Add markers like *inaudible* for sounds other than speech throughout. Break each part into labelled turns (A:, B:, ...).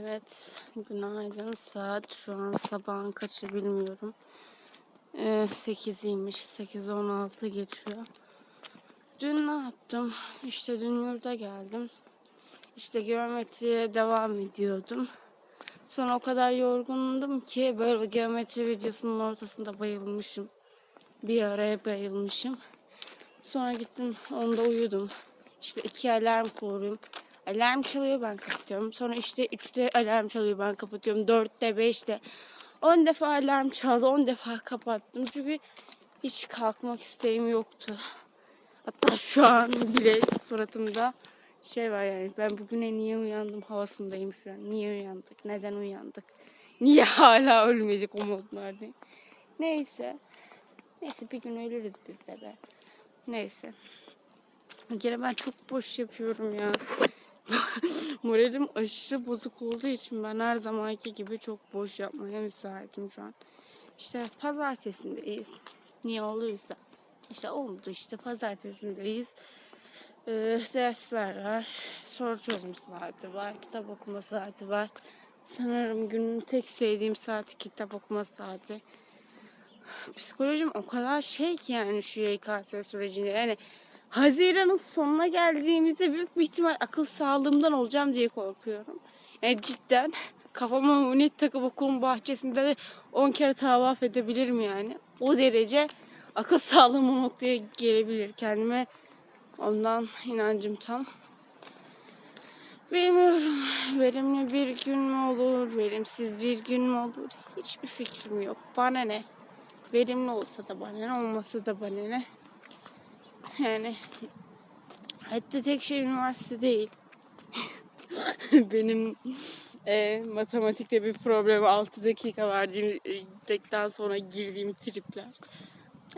A: Evet, günaydın. Saat şu an sabahın kaçı bilmiyorum. Ee, 8'iymiş. 8.16 geçiyor. Dün ne yaptım? İşte dün yurda geldim. İşte geometriye devam ediyordum. Sonra o kadar yorgundum ki böyle geometri videosunun ortasında bayılmışım. Bir araya bayılmışım. Sonra gittim onda uyudum. İşte iki alarm kuruyorum. Alarm çalıyor ben kapatıyorum. Sonra işte üçte alarm çalıyor ben kapatıyorum. Dörtte beşte. On defa alarm çaldı. On defa kapattım. Çünkü hiç kalkmak isteğim yoktu. Hatta şu an bile suratımda şey var yani ben bugüne niye uyandım havasındayım şu an. Niye uyandık? Neden uyandık? Niye *laughs* hala ölmedik o modlardayım. Neyse. Neyse bir gün ölürüz biz de be. Neyse. Bir ben çok boş yapıyorum ya. *laughs* Moralim aşırı bozuk olduğu için ben her zamanki gibi çok boş yapmaya müsaitim şu an. İşte pazartesindeyiz. Niye oluyorsa. İşte oldu işte pazartesindeyiz. Ee, dersler var. Soru çözüm saati var. Kitap okuma saati var. Sanırım günün tek sevdiğim saati kitap okuma saati. Psikolojim o kadar şey ki yani şu YKS sürecinde. Yani Haziran'ın sonuna geldiğimizde büyük bir ihtimal akıl sağlığımdan olacağım diye korkuyorum. Yani cidden kafama unet takıp okulun bahçesinde de 10 kere tavaf edebilirim yani. O derece akıl sağlığım o noktaya gelebilir. Kendime ondan inancım tam. Bilmiyorum. Verimli bir gün mü olur, verimsiz bir gün mü olur? Hiçbir fikrim yok. Bana ne? Verimli olsa da bana ne, olmasa da bana ne? Yani hatta tek şey üniversite değil. *laughs* Benim e, matematikte bir problem 6 dakika verdiğimden sonra girdiğim tripler.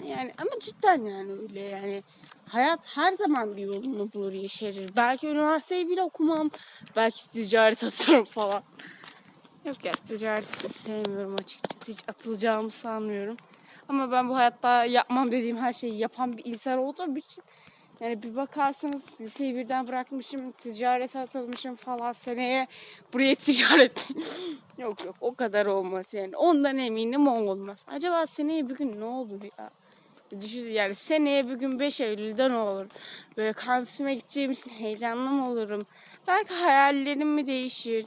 A: Yani ama cidden yani öyle yani. Hayat her zaman bir yolunu bulur yeşerir. Belki üniversiteyi bile okumam. Belki ticaret atarım falan. Yok ya ticareti de sevmiyorum açıkçası. Hiç atılacağımı sanmıyorum. Ama ben bu hayatta yapmam dediğim her şeyi yapan bir insan olduğum için yani bir bakarsanız liseyi birden bırakmışım, ticarete atılmışım falan seneye buraya ticaret. *laughs* yok yok o kadar olmaz yani. Ondan eminim o olmaz. Acaba seneye bir gün ne olur ya? Düşün yani seneye bir gün 5 Eylül'de ne olur? Böyle kampüsüme gideceğim için heyecanlı mı olurum? Belki hayallerim mi değişir?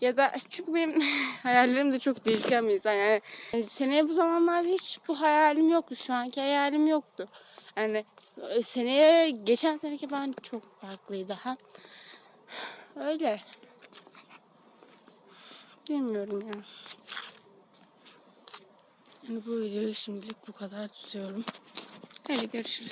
A: Ya da çünkü benim *laughs* hayallerim de çok değişken bir insan. Yani, yani seneye bu zamanlarda hiç bu hayalim yoktu. Şu anki hayalim yoktu. Yani e, seneye geçen seneki ben çok farklıydı ha. Öyle. Bilmiyorum ya. Yani bu videoyu şimdilik bu kadar tutuyorum. Hadi görüşürüz.